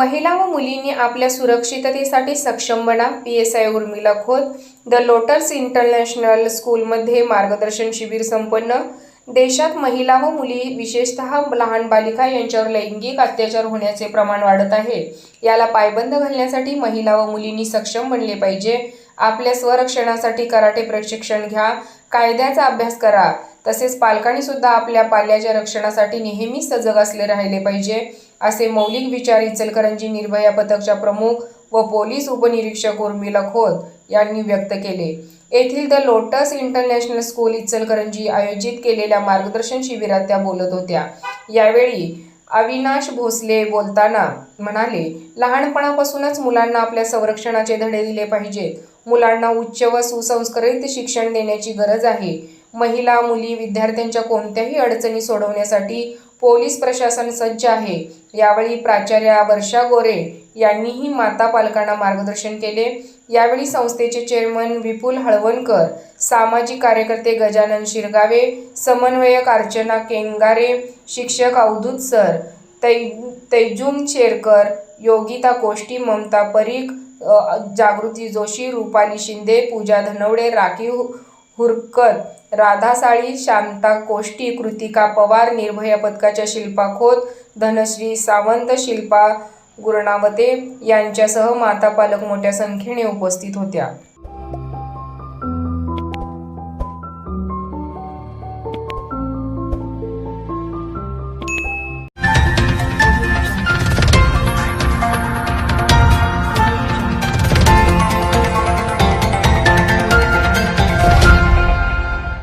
महिला व मुलींनी आपल्या सुरक्षिततेसाठी सक्षम बना P S I Urmila Khot the lotus international स्कूलमध्ये मार्गदर्शन शिबिर संपन्न. देशात महिला व मुली विशेषतः लहान बालिका यांच्यावर लैंगिक अत्याचार होण्याचे प्रमाण वाढत आहे. याला पायबंद घालण्यासाठी महिला व मुलींनी सक्षम बनले पाहिजे. आपल्या स्वरक्षणासाठी कराटे प्रशिक्षण घ्या. कायद्याचा अभ्यास करा. तसेच पालकांनी सुद्धा आपल्या पाल्याच्या रक्षणासाठी नेहमी सजग असले राहिले पाहिजे असे मौलिक विचार इचलकरंजी निर्भया पथकच्या प्रमुख व पोलीस उपनिरीक्षक उर्मिला खोत यांनी व्यक्त केले. येथील the lotus international school Ichalkaranji आयोजित केलेल्या मार्गदर्शन शिबिरात त्या बोलत होत्या. यावेळी अविनाश भोसले बोलताना म्हणाले लहानपणापासूनच मुलांना आपल्या संरक्षणाचे धडे दिले पाहिजेत. मुलांना उच्च व सुसंस्कृत शिक्षण देण्याची गरज आहे. महिला मुली विद्यार्थ्यांच्या कोणत्याही अडचणी सोडवण्यासाठी पोलीस प्रशासन सज्ज आहे. यावेळी प्राचार्या वर्षा गोरे यांनीही माता पालकांना मार्गदर्शन केले. यावेळी संस्थेचे चेअरमन विपुल हळवणकर सामाजिक कार्यकर्ते गजानन शिरगावे समन्वयक अर्चना केंगारे शिक्षक अवधूत सर तै तैजुम शेरकर योगिता कोष्टी ममता परीख जागृती जोशी रुपाली शिंदे पूजा धनवडे राखीव हुरकत राधा साळी शांता कोष्टी कृतिका पवार निर्भया पथकाच्या शिल्पा खोत धनश्री सावंत शिल्पा गुरणावते यांच्यासह माता पालक मोठ्या संख्येने उपस्थित होत्या.